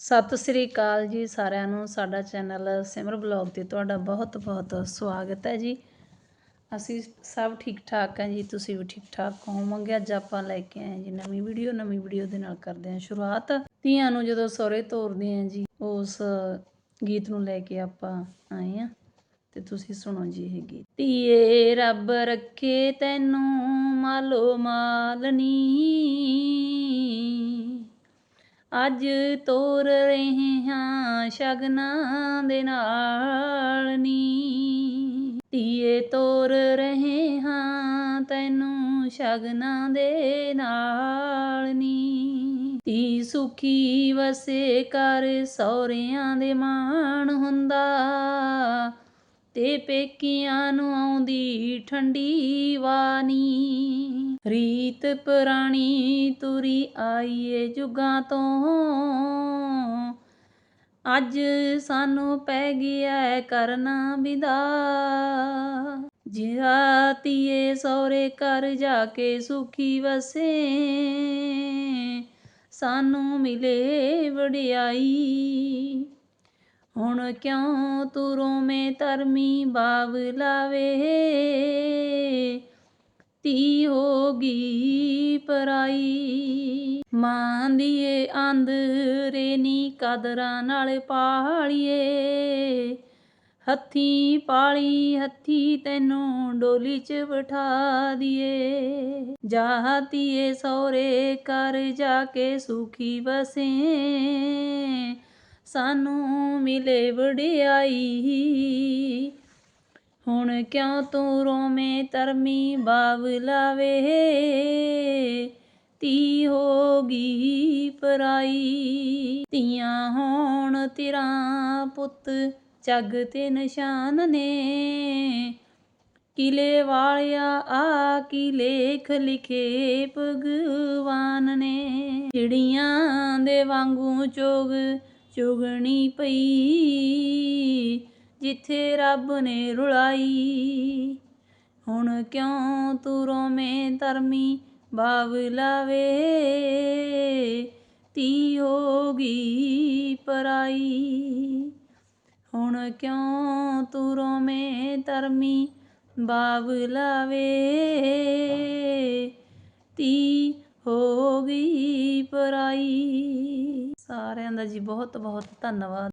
ਸਤਿ ਸ੍ਰੀ ਅਕਾਲ ਜੀ ਸਾਰਿਆਂ ਨੂੰ। ਸਾਡਾ ਚੈਨਲ ਸਿਮਰ ਬਲੌਗ ਤੇ ਤੁਹਾਡਾ ਬਹੁਤ ਬਹੁਤ ਸਵਾਗਤ ਹੈ ਜੀ। ਅਸੀਂ ਸਭ ਠੀਕ ਠਾਕ ਹਾਂ ਜੀ, ਤੁਸੀਂ ਵੀ ਠੀਕ ਠਾਕ ਹੋਵੋਗੇ? ਅੱਜ ਆਪਾਂ ਲੈ ਕੇ ਆਏ ਜੀ ਨਵੀਂ ਵੀਡੀਓ। ਨਵੀਂ ਵੀਡੀਓ ਦੇ ਨਾਲ ਕਰਦੇ ਹਾਂ ਸ਼ੁਰੂਆਤ। ਧੀਆਂ ਨੂੰ ਜਦੋਂ ਸਹੁਰੇ ਤੋਰਦੇ ਹਾਂ ਜੀ, ਉਸ ਗੀਤ ਨੂੰ ਲੈ ਕੇ ਆਪਾਂ ਆਏ ਹਾਂ। ਤੇ ਤੁਸੀਂ ਸੁਣੋ ਜੀ ਇਹ ਗੀਤ। ਧੀਏ, ਰੱਬ ਰੱਖੇ ਤੈਨੂੰ, ਮਾਲੋ ਮਾਲਨੀ ਅੱਜ ਤੋਰ ਰਹੇ ਹਾਂ ਸ਼ਗਨਾਂ ਦੇ ਨਾਲ ਨੀ। ਧੀਏ ਤੋਰ ਰਹੇ ਹਾਂ ਤੈਨੂੰ ਸ਼ਗਨਾਂ ਦੇ ਨਾਲ ਨੀ। ਧੀ ਸੁਖੀ ਵਸੇ ਕਰ ਸਹੁਰਿਆਂ ਦੇ ਮਾਣ ਹੁੰਦਾ। ਤੇ ਪੇਕੀਆਂ ਨੂੰ ਆਉਂਦੀ ਠੰਡੀ ਵਾਨੀ। ਰੀਤ ਪੁਰਾਣੀ ਤੁਰੀ ਆਈਏ ਜੁਗਾਂ ਤੋਂ। ਅੱਜ ਸਾਨੂੰ ਪੈ ਗਿਆ ਕਰਨਾ ਵਿਦਾ। ਜਿਹਾਤੀਏ ਸਹੁਰੇ ਘਰ ਜਾ ਕੇ ਸੁਖੀ ਵਸੇ। ਸਾਨੂੰ ਮਿਲੇ ਵਡਿਆਈ। ਹੁਣ ਕਿਉਂ ਤੂੰ ਰੋਵੇਂ ਧਰਮੀ ਬਾਵਲਾਵੇ ਧੀ ਹੋ ਗਈ ਪਰਾਈ। ਮਾਂ ਦੀਏ ਆਂਦਰੇ ਨੀ ਕਦਰਾਂ ਨਾਲ ਪਾਲੀਏ। ਹੱਥੀ ਪਾਲੀ, ਹੱਥੀ ਤੈਨੂੰ ਡੋਲੀ 'ਚ ਬਿਠਾ ਦੀਏ। ਜਾਤੀਏ ਸਹੁਰੇ ਘਰ ਜਾ ਕੇ ਸੁਖੀ ਵਸੇ। ਸਾਨੂੰ ਮਿਲੇ ਵਡਿਆਈ। ਹੁਣ ਕਿਉਂ ਤੂੰ ਰੋਵੇਂ ਧਰਮੀ ਬਾਵਲਾਵੇ ਧੀ ਹੋ ਗਈ ਪਰਾਈ। ਧੀਆਂ ਹੋਣ ਤੇਰਾ ਪੁੱਤ ਜੱਗ ਤੇ ਨਿਸ਼ਾਨ ਨੇ। ਕਿਲੇ ਵਾਲਿਆ ਆ ਕੀ ਲੇਖ ਲਿਖੇ ਭਗਵਾਨ ਨੇ। ਚਿੜੀਆਂ ਦੇ ਵਾਂਗੂ ਚੋਗ ਚੁਗਣੀ ਪਈ, ਜਿੱਥੇ ਰੱਬ ਨੇ ਰੁਲਾਈ। ਹੁਣ ਕਿਉਂ ਤੂੰ ਰੋਵੇਂ ਧਰਮੀ ਬਾਵਲਾਵੇ ਧੀ ਹੋ ਗਈ ਪਰਾਈ। ਹੁਣ ਕਿਉਂ ਤੂੰ ਰੋਵੇਂ ਧਰਮੀ ਬਾਵਲਾਵੇ ਧੀ ਹੋ ਗਈ ਪਰਾਈ। ਸਾਰਿਆਂ ਦਾ ਜੀ ਬਹੁਤ ਬਹੁਤ ਧੰਨਵਾਦ।